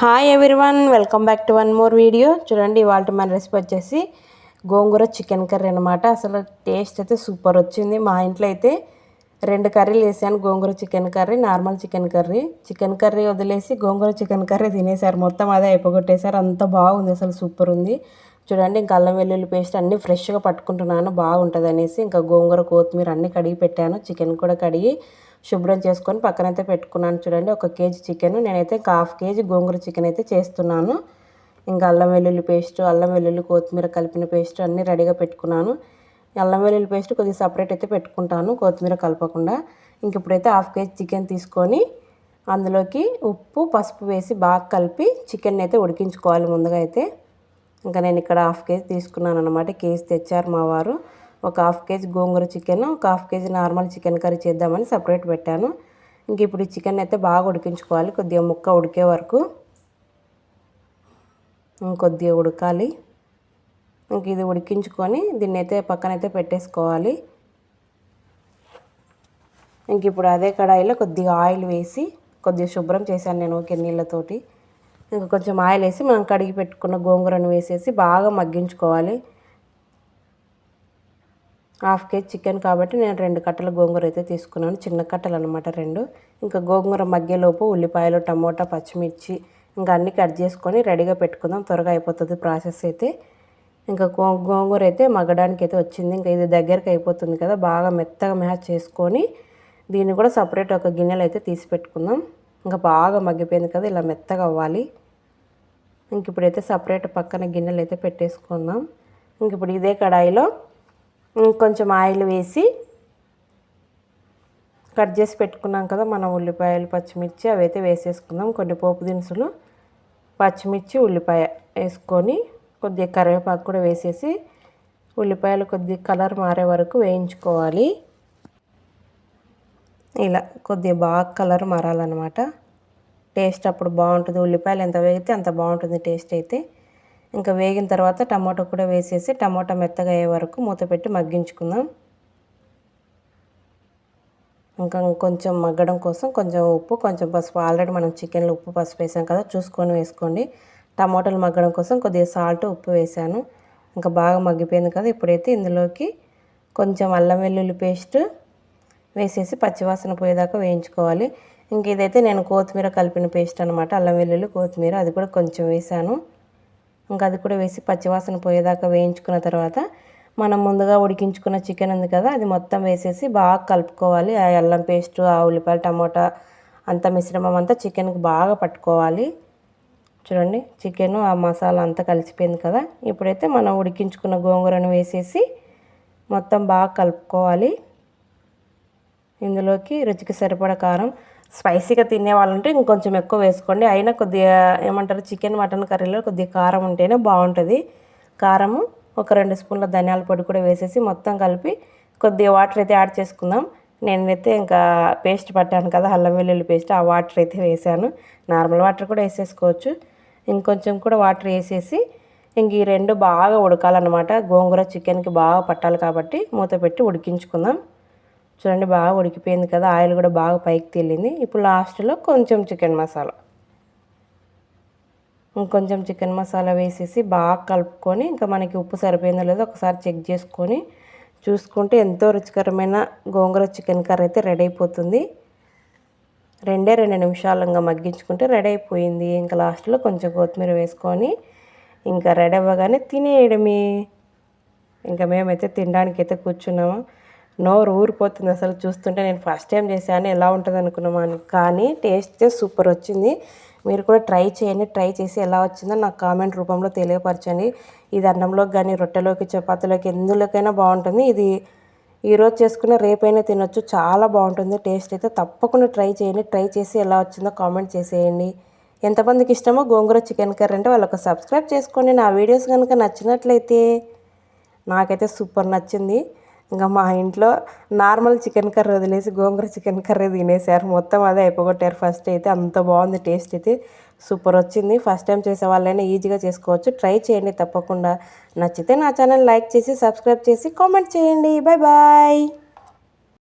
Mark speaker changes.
Speaker 1: Hi everyone welcome back to one more video చూడండి ఇవాళ మన రెసిపీ వచ్చేసి గోంగూర చికెన్ కర్రీ అనమాట అసలు టేస్ట్ అయితే సూపర్ వచ్చింది. మా ఇంట్లో అయితే రెండు కర్రీలు వేసాను గోంగూర chicken curry normal chicken curry chicken curry వదిలేసి గోంగూర చికెన్ కర్రీ తినేసారు. మొత్తం అదే అయిపోగొట్టేశారు. అంత బాగుంది అసలు సూపర్ ఉంది. చూడండి ఇంకా అల్లం వెల్లుల్లి పేస్ట్ అన్నీ ఫ్రెష్గా పట్టుకుంటున్నాను బాగుంటుంది అనేసి ఇంకా గోంగూర కొత్తిమీర అన్నీ కడిగి పెట్టాను. చికెన్ కూడా కడిగి శుభ్రం చేసుకొని పక్కనైతే పెట్టుకున్నాను చూడండి ఒక కేజీ చికెన్. నేనైతే హాఫ్ కేజీ గోంగూర చికెన్ అయితే చేస్తున్నాను. ఇంకా అల్లం వెల్లుల్లి పేస్ట్ అల్లం వెల్లుల్లి కొత్తిమీర కలిపిన పేస్ట్ అన్నీ రెడీగా పెట్టుకున్నాను. అల్లం వెల్లుల్లి పేస్ట్ కొద్దిగా సపరేట్ అయితే పెట్టుకుంటాను కొత్తిమీర కలపకుండా. ఇంక ఇప్పుడైతే హాఫ్ కేజీ చికెన్ తీసుకొని అందులోకి ఉప్పు పసుపు వేసి బాగా కలిపి చికెన్ అయితే ఉడికించుకోవాలి ముందుగా అయితే. ఇంకా నేను ఇక్కడ హాఫ్ కేజీ తీసుకున్నాను అనమాట కేజీ తెచ్చారు మా వారు. ఒక హాఫ్ కేజీ గోంగూర చికెన్ ఒక half KG normal chicken curry చేద్దామని సపరేట్ పెట్టాను. ఇంక ఇప్పుడు ఈ చికెన్ అయితే బాగా ఉడికించుకోవాలి. కొద్దిగా ముక్క ఉడికే వరకు ఇంకొద్దిగా ఉడకాలి. ఇంక ఇది ఉడికించుకొని దీన్ని అయితే పక్కనైతే పెట్టేసుకోవాలి. ఇంక ఇప్పుడు అదే కడాయిలో కొద్దిగా ఆయిల్ వేసి కొద్దిగా శుభ్రం చేశాను నేను ఓకే నీళ్ళతోటి ఇంకా కొంచెం ఆయిల్ వేసి మనం కడిగి పెట్టుకున్న గోంగూరను వేసేసి బాగా మగ్గించుకోవాలి. హాఫ్ కేజీ చికెన్ కాబట్టి నేను రెండు కట్టల గోంగూర అయితే తీసుకున్నాను. చిన్న కట్టలు అనమాట రెండు. ఇంకా గోంగూర మగ్గేలోపు ఉల్లిపాయలు టమోటా పచ్చిమిర్చి ఇంకా అన్నీ కట్ చేసుకొని రెడీగా పెట్టుకుందాం. త్వరగా అయిపోతుంది ప్రాసెస్ అయితే. ఇంకా గో గోంగూర అయితే మగ్గడానికి అయితే వచ్చింది. ఇంకా ఇది దగ్గరికి అయిపోతుంది కదా బాగా మెత్తగా మ్యాచ్ చేసుకొని దీన్ని కూడా సపరేట్ ఒక గిన్నెలు అయితే తీసి పెట్టుకుందాం. ఇంకా బాగా మగ్గిపోయింది కదా ఇలా మెత్తగా అవ్వాలి. ఇంక ఇప్పుడైతే సపరేట్ పక్కన గిన్నెలు అయితే పెట్టేసుకుందాం. ఇంక ఇప్పుడు ఇదే కడాయిలో కొంచెం ఆయిల్ వేసి కట్ చేసి పెట్టుకున్నాం కదా మనం ఉల్లిపాయలు పచ్చిమిర్చి అవి అయితే వేసేసుకుందాం. కొన్ని పోపు దినుసులు పచ్చిమిర్చి ఉల్లిపాయ వేసుకొని కొద్దిగా కరివేపాకు కూడా వేసేసి ఉల్లిపాయలు కొద్దిగా కలర్ మారే వరకు వేయించుకోవాలి. ఇలా కొద్దిగా బాగా కలర్ మారాలన్నమాట. టేస్ట్ అప్పుడు బాగుంటుంది. ఉల్లిపాయలు ఎంత వేగితే అంత బాగుంటుంది టేస్ట్ అయితే. ఇంకా వేగిన తర్వాత టమాటో కూడా వేసేసి టమాటా మెత్తగా అయ్యే వరకు మూత పెట్టి మగ్గించుకుందాం. ఇంకా కొంచెం మగ్గడం కోసం కొంచెం ఉప్పు కొంచెం పసుపు. ఆల్రెడీ మనం చికెన్లో ఉప్పు పసుపు వేసాం కదా చూసుకొని వేసుకోండి. టమాటాలు మగ్గడం కోసం కొద్దిగా సాల్ట్ ఉప్పు వేసాను. ఇంకా బాగా మగ్గిపోయింది కదా ఇప్పుడైతే ఇందులోకి కొంచెం అల్లం వెల్లుల్లి పేస్ట్ వేసేసి పచ్చివాసన పోయేదాకా వేయించుకోవాలి. ఇంక ఇదైతే నేను కొత్తిమీర కలిపిన పేస్ట్ అనమాట అల్లం వెల్లుల్లి కొత్తిమీర అది కూడా కొంచెం వేసాను. ఇంకా అది కూడా వేసి పచ్చివాసన పోయేదాకా వేయించుకున్న తర్వాత మనం ముందుగా ఉడికించుకున్న చికెన్ ఉంది కదా అది మొత్తం వేసేసి బాగా కలుపుకోవాలి. ఆ అల్లం పేస్ట్ ఆ ఉల్లిపాయలు టమోటా అంత మిశ్రమం అంతా చికెన్కి బాగా పట్టుకోవాలి. చూడండి చికెన్ ఆ మసాలా అంతా కలిసిపోయింది కదా. ఇప్పుడైతే మనం ఉడికించుకున్న గోంగూరను వేసేసి మొత్తం బాగా కలుపుకోవాలి. ఇందులోకి రుచికి సరిపడ కారం స్పైసీగా తినే వాళ్ళంటే ఇంకొంచెం ఎక్కువ వేసుకోండి. అయినా కొద్దిగా ఏమంటారు చికెన్ మటన్ కర్రీలో కొద్దిగా కారం ఉంటేనే బాగుంటుంది. కారము ఒక రెండు స్పూన్ల ధనియాల పొడి కూడా వేసేసి మొత్తం కలిపి కొద్దిగా వాటర్ అయితే యాడ్ చేసుకుందాం. నేనైతే ఇంకా పేస్ట్ పట్టాను కదా అల్లం వెల్లుల్లి పేస్ట్ ఆ వాటర్ అయితే వేసాను. నార్మల్ వాటర్ కూడా వేసేసుకోవచ్చు. ఇంకొంచెం కూడా వాటర్ వేసేసి ఇంక ఈ రెండు బాగా ఉడకాలన్నమాట. గోంగూర చికెన్కి బాగా పట్టాలి కాబట్టి మూత పెట్టి ఉడికించుకుందాం. చూడండి బాగా ఉడికిపోయింది కదా ఆయిల్ కూడా బాగా పైకి తేలింది. ఇప్పుడు లాస్ట్లో కొంచెం చికెన్ మసాలా. ఇంకొంచెం చికెన్ మసాలా వేసేసి బాగా కలుపుకొని ఇంకా మనకి ఉప్పు సరిపోయిందో లేదో ఒకసారి చెక్ చేసుకొని చూసుకుంటే ఎంతో రుచికరమైన గోంగూర చికెన్ కర్రీ అయితే రెడీ అయిపోతుంది. రెండే రెండు నిమిషాలు ఇంకా మగ్గించుకుంటే రెడీ అయిపోయింది. ఇంకా లాస్ట్లో కొంచెం కొత్తిమీర వేసుకొని ఇంకా రెడీ అవ్వగానే తినేయడమే. ఇంకా మేమైతే తినడానికి అయితే కూర్చున్నాము. నోరు ఊరిపోతుంది అసలు చూస్తుంటే. నేను ఫస్ట్ టైం చేశాను ఎలా ఉంటుంది అనుకున్నాను కానీ టేస్ట్ సూపర్ వచ్చింది. మీరు కూడా ట్రై చేయండి ట్రై చేసి ఎలా వచ్చిందో నాకు కామెంట్ రూపంలో తెలియపరచండి. ఇది అన్నంలోకి కానీ రొట్టెలోకి చపాతీలోకి ఎందులోకైనా బాగుంటుంది. ఇది ఈరోజు చేసుకున్న రేపైనా తినొచ్చు. చాలా బాగుంటుంది. టేస్ట్ అయితే తప్పకుండా ట్రై చేయండి ట్రై చేసి ఎలా వచ్చిందో కామెంట్ చేసేయండి. ఎంతమందికి ఇష్టమో గోంగూర చికెన్ కర్రీ అంటే వాళ్ళకి సబ్స్క్రైబ్ చేసుకోండి. నా వీడియోస్ కనుక నచ్చినట్లయితే నాకైతే సూపర్ నచ్చింది. ఇంకా మా ఇంట్లో నార్మల్ చికెన్ కర్రీ వదిలేసి గోంగూర చికెన్ కర్రీ తినేసారు మొత్తం అదే అయిపోగొట్టారు. ఫస్ట్ అయితే అంత బాగుంది టేస్ట్ అయితే సూపర్ వచ్చింది. ఫస్ట్ టైం చేసే వాళ్ళైనా ఈజీగా చేసుకోవచ్చు. ట్రై చేయండి తప్పకుండా. నచ్చితే నా ఛానల్ లైక్ చేసి సబ్స్క్రైబ్ చేసి కామెంట్ చేయండి. Bye bye.